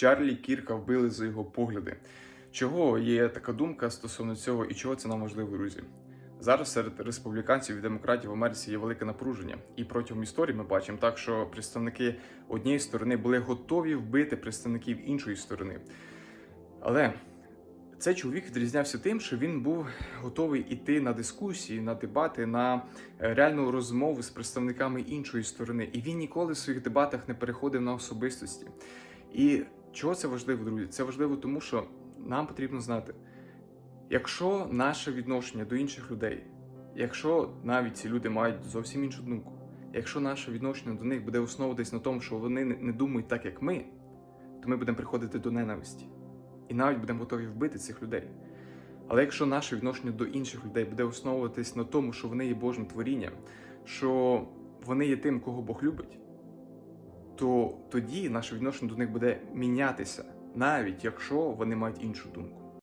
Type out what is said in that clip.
Чарлі Кірка вбили за його погляди. Чого є така думка стосовно цього і чого це нам важливо, друзі? Зараз серед республіканців і демократів в Америці є велике напруження, і протягом історії ми бачимо так, що представники однієї сторони були готові вбити представників іншої сторони. Але цей чоловік відрізнявся тим, що він був готовий іти на дискусії, на дебати, на е, реальну розмову з представниками іншої сторони. І він ніколи в своїх дебатах не переходив на особистості. І чого це важливо, друзі? Це важливо, тому що нам потрібно знати, якщо наше відношення до інших людей, якщо навіть ці люди мають зовсім іншу думку, якщо наше відношення до них буде основуватись на тому, що вони не думають так, як ми, то ми будемо приходити до ненависті. І навіть будемо готові вбити цих людей. Але якщо наше відношення до інших людей буде основуватись на тому, що вони є Божим творінням, що вони є тим, кого Бог любить, то тоді наше відношення до них буде мінятися, навіть якщо вони мають іншу думку.